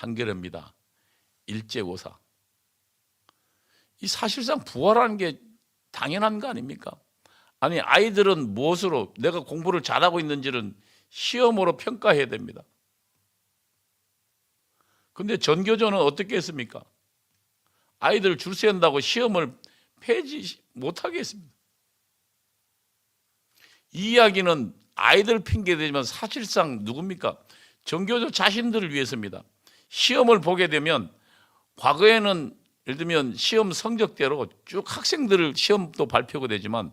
한겨레입니다. 일제고사. 이 사실상 부활하는 게 당연한 거 아닙니까? 아니 아이들은 무엇으로 내가 공부를 잘하고 있는지는 시험으로 평가해야 됩니다. 근데 전교조는 어떻게 했습니까? 아이들 줄 세운다고 시험을 폐지 못하게 했습니다. 이 이야기는 아이들 핑계 되지만 사실상 누굽니까? 전교조 자신들을 위해서입니다. 시험을 보게 되면 과거에는 예를 들면 시험 성적대로 쭉 학생들을 시험도 발표가 되지만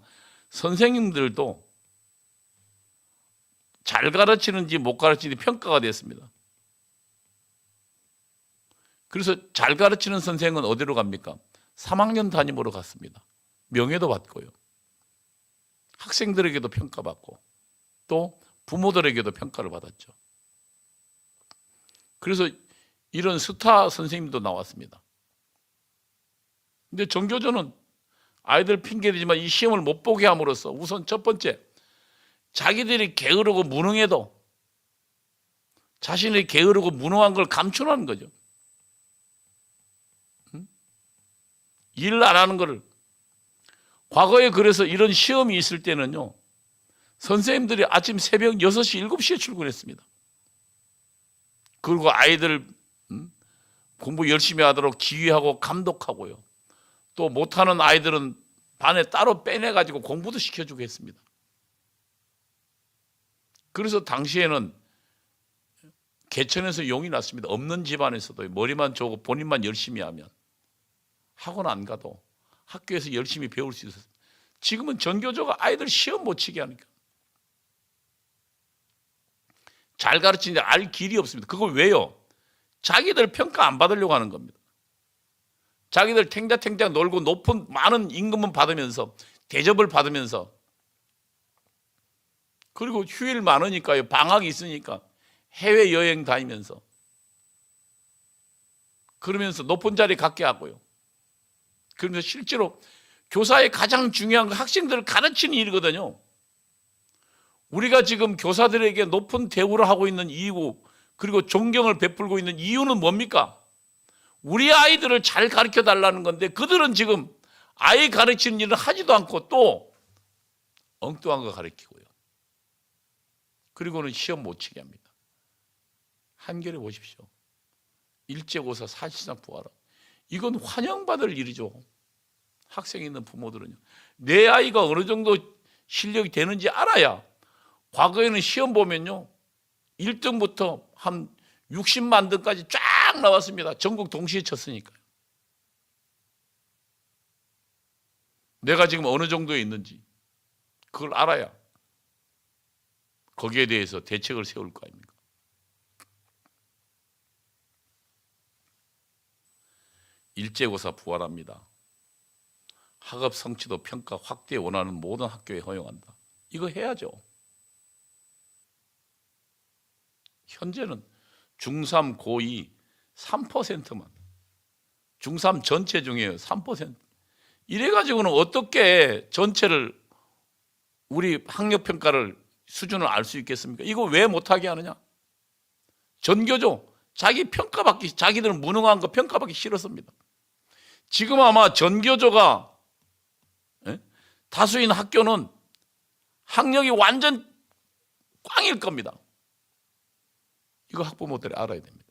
선생님들도 잘 가르치는지 못 가르치는지 평가가 됐습니다. 그래서 잘 가르치는 선생은 어디로 갑니까? 3학년 담임으로 갔습니다. 명예도 받고요. 학생들에게도 평가받고 또 부모들에게도 평가를 받았죠. 그래서 이런 스타 선생님도 나왔습니다. 근데 정교조는 아이들 핑계대지만 이 시험을 못 보게 함으로써 우선 첫 번째 자기들이 게으르고 무능해도 자신이 게으르고 무능한 걸 감춘하는 거죠. 일 안 하는 거를 과거에 그래서 이런 시험이 있을 때는요. 선생님들이 아침 새벽 6시, 7시에 출근했습니다. 그리고 아이들 음, 공부 열심히 하도록 지휘하고 감독하고요. 또 못하는 아이들은 반에 따로 빼내가지고 공부도 시켜주고 했습니다. 그래서 당시에는 개천에서 용이 났습니다. 없는 집안에서도 머리만 좋고 본인만 열심히 하면 학원 안 가도 학교에서 열심히 배울 수 있었어요. 지금은 전교조가 아이들 시험 못 치게 하니까. 잘 가르치는데 알 길이 없습니다. 그걸 왜요? 자기들 평가 안 받으려고 하는 겁니다. 자기들 탱자탱자 놀고 높은 많은 임금은 받으면서 대접을 받으면서 그리고 휴일 많으니까요. 방학이 있으니까 해외 여행 다니면서 그러면서 높은 자리 갖게 하고요. 그러면서 실제로 교사의 가장 중요한 건 학생들을 가르치는 일이거든요. 우리가 지금 교사들에게 높은 대우를 하고 있는 이유 그리고 존경을 베풀고 있는 이유는 뭡니까? 우리 아이들을 잘 가르쳐 달라는 건데 그들은 지금 아이 가르치는 일을 하지도 않고 또 엉뚱한 거 가르치고요. 그리고는 시험 못 치게 합니다. 한겨레 보십시오. 일제고사 사실상 부하라. 이건 환영받을 일이죠. 학생이 있는 부모들은요. 내 아이가 어느 정도 실력이 되는지 알아야 과거에는 시험 보면요. 1등부터 한 60만 등까지 쫙 나왔습니다. 전국 동시에 쳤으니까요. 내가 지금 어느 정도에 있는지 그걸 알아야 거기에 대해서 대책을 세울 거 아닙니까? 일제고사 부활합니다. 학업 성취도 평가 확대 원하는 모든 학교에 허용한다. 이거 해야죠. 현재는 중3, 고2 3%만 중3 전체 중에 3% 이래 가지고는 어떻게 전체를 우리 학력 평가를 수준을 알 수 있겠습니까? 이거 왜 못하게 하느냐? 전교조 자기 평가받기 자기들은 무능한 거 평가받기 싫었습니다. 지금 아마 전교조가 예? 다수인 학교는 학력이 완전 꽝일 겁니다. 이거 학부모들이 알아야 됩니다.